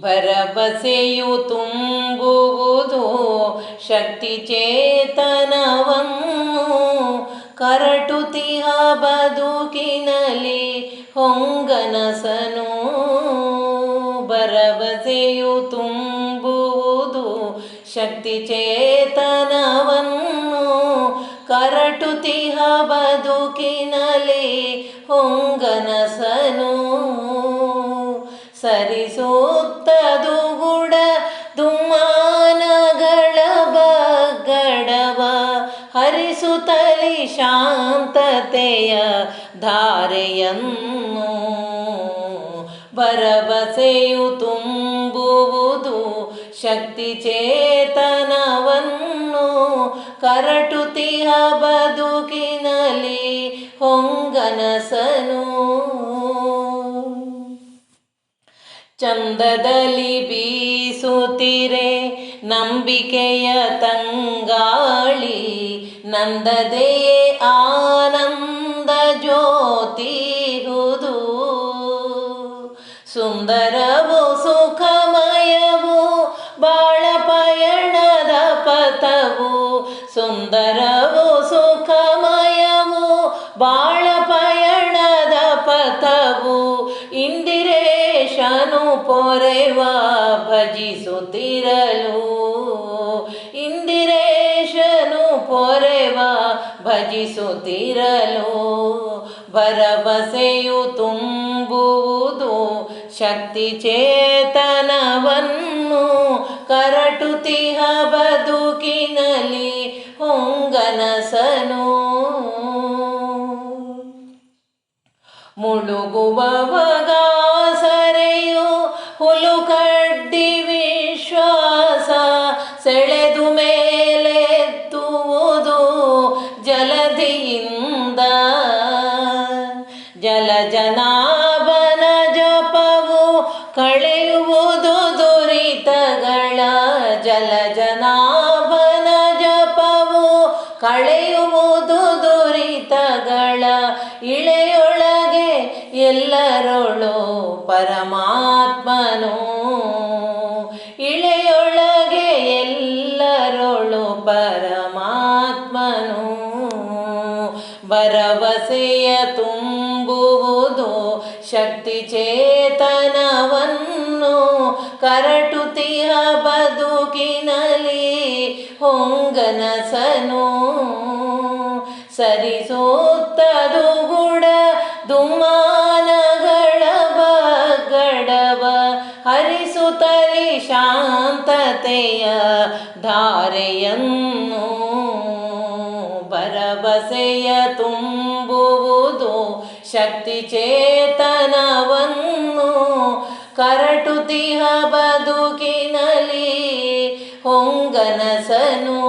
ಭರವಸೆಯು ತುಂಬುವುದು ಶಕ್ತಿ ಚೇತನವನ್ನು ಕರಟುತಿಹ ಬದುಕಿನಲ್ಲಿ ಹೊಂಗನಸನು. ಭರವಸೆಯು ತುಂಬುವುದು ಶಕ್ತಿ ಚೇತನವನ್ನು ಕರಟುತಿಹ ಬದುಕಿನಲ್ಲಿ ಹೊಂಗನಸನು. ಸರಿಸೂತ್ತದು ಹರಿಸುತ್ತಲಿ ಶಾಂತತೆಯ ಧಾರೆಯನ್ನು ಭರವಸೆಯು ತುಂಬುವುದು ಶಕ್ತಿ ಚೇತನವನ್ನು ಕರಟುತಿಹ ಬದುಕಿನಲ್ಲಿ ಹೊಂಗನಸನು. ಚಂದದಲ್ಲಿ ಬೀಸುತ್ತಿರೆ ನಂಬಿಕೆಯ ತಂಗಾಳಿ ನಂದದೆಯೇ ಆನಂದ ಜ್ಯೋತಿಹುದು ಸುಂದರವು ಸುಖಮಯವು ಬಾಳ ಪಯಣದ ಪಥವು. ಸುಂದರವು ಪೊರೆವ ಭಜಿಸುತ್ತಿರಲು ಇಂದಿರೇಶನು ಪೊರೆವ ಭಜಿಸುತ್ತಿರಲು ಭರವಸೆಯು ತುಂಬುವುದು ಶಕ್ತಿ ಚೇತನವನ್ನು ಕರಟುತಿಹ ಬದುಕಿನಲ್ಲಿ ಹೊಂಗನಸನು ಮುಳುಗುವವಗಾಸರೆಯು ಜಲಜನಾಭನ ಜಪವು ಕಳೆಯುವುದು ದುರಿತಗಳ ಜಲಜನಾಭನ ಜಪವು ಕಳೆಯುವುದು ದುರಿತಗಳ ಇಳೆಯೊಳಗೆ ಎಲ್ಲರೊಳು ಪರಮಾತ್ಮನು. ಇಳೆಯೊಳಗೆ ಎಲ್ಲರೊಳು ಪರಮಾತ್ಮನು. ಭರವಸೆಯ ತುಂಬುವುದು ಶಕ್ತಿ ಚೇತನವನ್ನು ಕರಟುತಿಯ ಬದುಕಿನಲ್ಲಿ ಹೊಂಗನಸನು. ಸರಿಸೋತ್ತದು ಗುಡ ದುಮಾನಗಳ ಗಡವ ಹರಿಸುತ್ತಲಿ ಶಾಂತತೆಯ ಧಾರೆಯನ್ನು. ಭರವಸೆಯ ತುಂಬುವುದು ಶಕ್ತಿ ಚೇತನವನ್ನು ಕರಟುತಿಹ ಬದುಕಿನಲ್ಲಿ ಹೊಂಗನಸನು.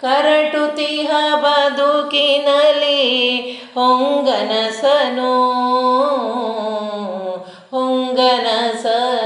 ಕರಟುತಿಹ ಬದುಕಿನಲ್ಲಿ ಹೊಂಗನಸನು. ಹೊಂಗನಸನು.